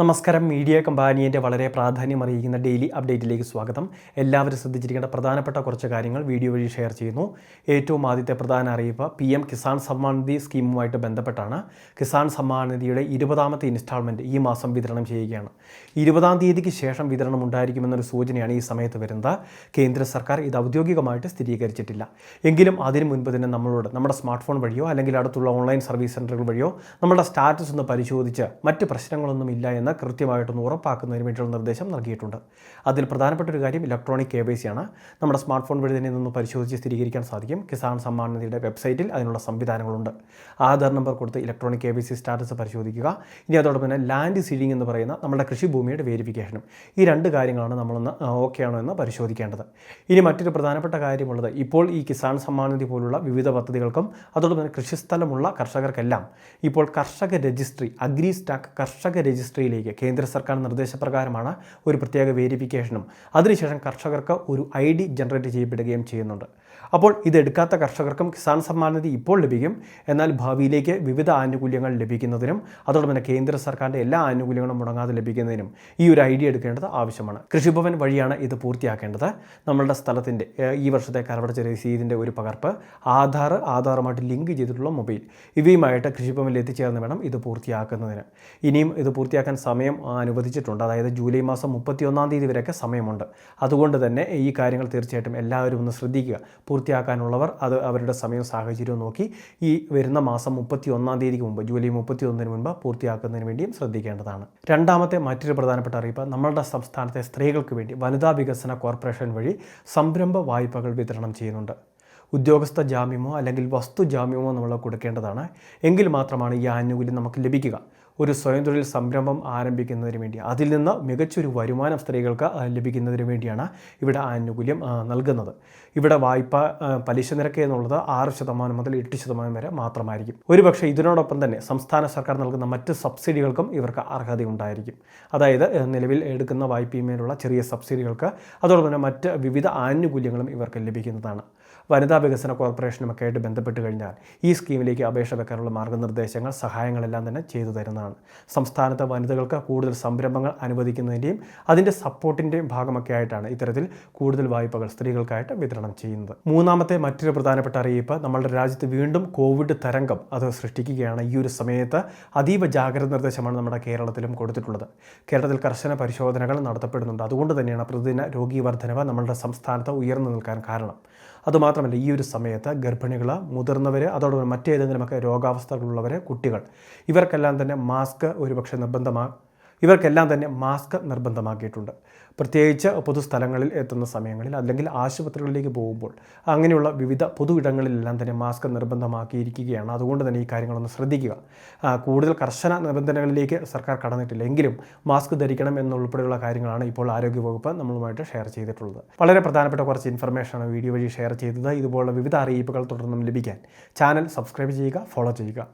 നമസ്കാരം. മീഡിയ കമ്പാനിയന്റെ വളരെ പ്രാധാന്യം അറിയിക്കുന്ന ഡെയിലി അപ്ഡേറ്റിലേക്ക് സ്വാഗതം. എല്ലാവരും ശ്രദ്ധിച്ചിരിക്കേണ്ട പ്രധാനപ്പെട്ട കുറച്ച് കാര്യങ്ങൾ വീഡിയോ വഴി ഷെയർ ചെയ്യുന്നു. ഏറ്റവും ആദ്യത്തെ പ്രധാന അറിയിപ്പ് പി എം കിസാൻ സമ്മാൻ നിധി സ്കീമുമായിട്ട് ബന്ധപ്പെട്ടാണ്. കിസാൻ സമ്മാൻ നിധിയുടെ ഇരുപതാമത്തെ ഇൻസ്റ്റാൾമെന്റ് ഈ മാസം വിതരണം ചെയ്യുകയാണ്. ഇരുപതാം തീയതിക്ക് ശേഷം വിതരണം ഉണ്ടായിരിക്കുമെന്നൊരു സൂചനയാണ് ഈ സമയത്ത് വരുന്നത്. കേന്ദ്ര സർക്കാർ ഇത് ഔദ്യോഗികമായിട്ട് സ്ഥിരീകരിച്ചിട്ടില്ല. എങ്കിലും അതിനു മുൻപ് തന്നെ നമ്മളോട് നമ്മുടെ സ്മാർട്ട് ഫോൺ വഴിയോ അല്ലെങ്കിൽ അടുത്തുള്ള ഓൺലൈൻ സർവീസ് സെന്ററുകൾ വഴിയോ നമ്മുടെ സ്റ്റാറ്റസ് ഒന്ന് പരിശോധിച്ച് മറ്റ് പ്രശ്നങ്ങളൊന്നും ഇല്ല എന്ന് കൃത്യമായിട്ടൊന്ന് ഉറപ്പാക്കുന്നതിന് വേണ്ടിയുള്ള നിർദ്ദേശം നൽകിയിട്ടുണ്ട്. അതിൽ പ്രധാനപ്പെട്ട ഒരു കാര്യം ഇലക്ട്രോണിക് കെ വൈ സി ആണ്. നമ്മുടെ സ്മാർട്ട് ഫോൺ വഴി തന്നെ നിന്ന് പരിശോധിച്ച് സ്ഥിരീകരിക്കാൻ സാധിക്കും. കിസാൻ സമ്മാൻ നിധിയുടെ വെബ്സൈറ്റിൽ അതിനുള്ള സംവിധാനങ്ങളുണ്ട്. ആധാർ നമ്പർ കൊടുത്ത് electronic K Y C status പരിശോധിക്കുക. ഇനി അതോടൊപ്പം തന്നെ ലാൻഡ് സീഡിംഗ് എന്ന് പറയുന്ന നമ്മുടെ കൃഷിഭൂമിയുടെ വേരിഫിക്കേഷനും. ഈ രണ്ട് കാര്യങ്ങളാണ് നമ്മളൊന്ന് ഓക്കെ ആണോ എന്ന് പരിശോധിക്കേണ്ടത്. ഇനി മറ്റൊരു പ്രധാനപ്പെട്ട കാര്യമുള്ളത് ഇപ്പോൾ ഈ കിസാൻ സമ്മാൻ നിധി പോലുള്ള വിവിധ പദ്ധതികൾക്കും അതോടൊപ്പം തന്നെ കൃഷിസ്ഥലമുള്ള കർഷകർക്കെല്ലാം ഇപ്പോൾ കർഷക രജിസ്ട്രി അഗ്രി സ്റ്റാക്ക് കർഷക രജിസ്ട്രിയിലേക്ക് കേന്ദ്ര സർക്കാർ നിർദ്ദേശപ്രകാരമാണ് ഒരു പ്രത്യേക വേരിഫിക്കേഷനും. അതിനുശേഷം കർഷകർക്ക് ഒരു ഐ ഡി ജനറേറ്റ് ചെയ്യപ്പെടുകയും ചെയ്യുന്നുണ്ട്. അപ്പോൾ ഇതെടുക്കാത്ത കർഷകർക്കും കിസാൻ സമ്മാൻ നിധി ഇപ്പോൾ ലഭിക്കും. എന്നാൽ ഭാവിയിലേക്ക് വിവിധ ആനുകൂല്യങ്ങൾ ലഭിക്കുന്നതിനും അതോടൊപ്പം തന്നെ കേന്ദ്ര സർക്കാരിന്റെ എല്ലാ ആനുകൂല്യങ്ങളും മുടങ്ങാതെ ലഭിക്കുന്നതിനും ഈ ഒരു ഐഡിയ എടുക്കേണ്ടത് ആവശ്യമാണ്. കൃഷിഭവൻ വഴിയാണ് ഇത് പൂർത്തിയാക്കേണ്ടത്. നമ്മളുടെ സ്ഥലത്തിന്റെ ഈ വർഷത്തെ കരവടച്ച രസീതിന്റെ ഒരു പകർപ്പ് ആധാർ ആധാറുമായിട്ട് ലിങ്ക് ചെയ്തിട്ടുള്ള മൊബൈൽ. ഇവയുമായിട്ട് കൃഷിഭവനിൽ എത്തിച്ചേർന്ന് വേണം ഇത് പൂർത്തിയാക്കുന്നതിന്. ഇനിയും ഇത് പൂർത്തിയാക്കാൻ സമയം അനുവദിച്ചിട്ടുണ്ട്. അതായത് ജൂലൈ മാസം മുപ്പത്തിയൊന്നാം തീയതി വരെയൊക്കെ സമയമുണ്ട്. അതുകൊണ്ട് തന്നെ ഈ കാര്യങ്ങൾ തീർച്ചയായിട്ടും എല്ലാവരും ഒന്ന് ശ്രദ്ധിക്കുക. പൂർത്തിയാക്കാനുള്ളവർ അത് അവരുടെ സമയവും സാഹചര്യവും നോക്കി ഈ വരുന്ന മാസം മുപ്പത്തി ഒന്നാം തീയതിക്ക് മുമ്പ് ജൂലൈ മുപ്പത്തി ഒന്നിന് മുമ്പ് പൂർത്തിയാക്കുന്നതിന് വേണ്ടിയും ശ്രദ്ധിക്കേണ്ടതാണ്. രണ്ടാമത്തെ മറ്റൊരു പ്രധാനപ്പെട്ട അറിയിപ്പ് നമ്മളുടെ സംസ്ഥാനത്തെ സ്ത്രീകൾക്ക് വേണ്ടി വനിതാ വികസന കോർപ്പറേഷൻ വഴി സംരംഭ വായ്പകൾ വിതരണം ചെയ്യുന്നുണ്ട്. ഉദ്യോഗസ്ഥ ജാമ്യമോ അല്ലെങ്കിൽ വസ്തു ജാമ്യമോ നമ്മൾ കൊടുക്കേണ്ടതാണ്. എങ്കിൽ മാത്രമാണ് ഈ ആനുകൂല്യം നമുക്ക് ലഭിക്കുക. ഒരു സ്വയം തൊഴിൽ സംരംഭം ആരംഭിക്കുന്നതിന് വേണ്ടി അതിൽ നിന്ന് മികച്ചൊരു വരുമാനം സ്ത്രീകൾക്ക് ലഭിക്കുന്നതിന് വേണ്ടിയാണ് ഇവിടെ ആനുകൂല്യം നൽകുന്നത്. ഇവിടെ വായ്പ പലിശ നിരക്ക് എന്നുള്ളത് ആറ് ശതമാനം മുതൽ എട്ട് ശതമാനം വരെ മാത്രമായിരിക്കും. ഒരുപക്ഷെ ഇതിനോടൊപ്പം തന്നെ സംസ്ഥാന സർക്കാർ നൽകുന്ന മറ്റ് സബ്സിഡികൾക്കും ഇവർക്ക് അർഹതയുണ്ടായിരിക്കും. അതായത് നിലവിൽ എടുക്കുന്ന വായ്പയുമേലുള്ള ചെറിയ സബ്സിഡികൾക്ക് അതോടൊപ്പം തന്നെ മറ്റ് വിവിധ ആനുകൂല്യങ്ങളും ഇവർക്ക് ലഭിക്കുന്നതാണ്. വനിതാ വികസന കോർപ്പറേഷനുമൊക്കെ ആയിട്ട് ബന്ധപ്പെട്ട് കഴിഞ്ഞാൽ ഈ സ്കീമിലേക്ക് അപേക്ഷ വെക്കാനുള്ള മാർഗനിർദ്ദേശങ്ങൾ സഹായങ്ങളെല്ലാം തന്നെ ചെയ്തു തരുന്നതാണ്. സംസ്ഥാനത്തെ വനിതകൾക്ക് കൂടുതൽ സംരംഭങ്ങൾ അനുവദിക്കുന്നതിന്റെയും അതിന്റെ സപ്പോർട്ടിന്റെയും ഭാഗമൊക്കെ ആയിട്ടാണ് ഇത്തരത്തിൽ കൂടുതൽ വായ്പകൾ സ്ത്രീകൾക്കായിട്ട് വിതരണം ചെയ്യുന്നത്. മൂന്നാമത്തെ മറ്റൊരു പ്രധാനപ്പെട്ട അറിയിപ്പ് നമ്മളുടെ രാജ്യത്ത് വീണ്ടും കോവിഡ് തരംഗം അത് സൃഷ്ടിക്കുകയാണ്. ഈ ഒരു സമയത്ത് അതീവ ജാഗ്രത നിർദ്ദേശമാണ് നമ്മുടെ കേരളത്തിലും കൊടുത്തിട്ടുള്ളത്. കേരളത്തിൽ കർശന പരിശോധനകൾ നടത്തപ്പെടുന്നുണ്ട്. അതുകൊണ്ട് തന്നെയാണ് പ്രതിദിന രോഗീ വർധനവ് നമ്മളുടെ സംസ്ഥാനത്ത് ഉയർന്നു നിൽക്കാൻ കാരണം. അതുമാത്രമല്ല ഈ ഒരു സമയത്ത് ഗർഭിണികൾ മുതിർന്നവർ അതോടൊപ്പം മറ്റേതെങ്കിലുമൊക്കെ രോഗാവസ്ഥകളുള്ളവർ കുട്ടികൾ ഇവർക്കെല്ലാം തന്നെ മാസ്ക് ഒരുപക്ഷെ നിർബന്ധമാ ഇവർക്കെല്ലാം തന്നെ മാസ്ക് നിർബന്ധമാക്കിയിട്ടുണ്ട്. പ്രത്യേകിച്ച് പൊതുസ്ഥലങ്ങളിൽ എത്തുന്ന സമയങ്ങളിൽ അല്ലെങ്കിൽ ആശുപത്രികളിലേക്ക് പോകുമ്പോൾ അങ്ങനെയുള്ള വിവിധ പൊതു ഇടങ്ങളിലെല്ലാം തന്നെ മാസ്ക് നിർബന്ധമാക്കിയിരിക്കുകയാണ്. അതുകൊണ്ട് തന്നെ ഈ കാര്യങ്ങളൊന്ന് ശ്രദ്ധിക്കുക. കൂടുതൽ കർശന നിബന്ധനകളിലേക്ക് സർക്കാർ കടന്നിട്ടില്ല എങ്കിലും മാസ്ക് ധരിക്കണം എന്നുൾപ്പെടെയുള്ള കാര്യങ്ങളാണ് ഇപ്പോൾ ആരോഗ്യവകുപ്പ് നമ്മളുമായിട്ട് ഷെയർ ചെയ്തിട്ടുള്ളത്. വളരെ പ്രധാനപ്പെട്ട കുറച്ച് ഇൻഫർമേഷനാണ് വീഡിയോ വഴി ഷെയർ ചെയ്തത്. ഇതുപോലുള്ള വിവിധ അറിയിപ്പുകൾ തുടർന്നും ലഭിക്കാൻ ചാനൽ സബ്സ്ക്രൈബ് ചെയ്യുക ഫോളോ ചെയ്യുക.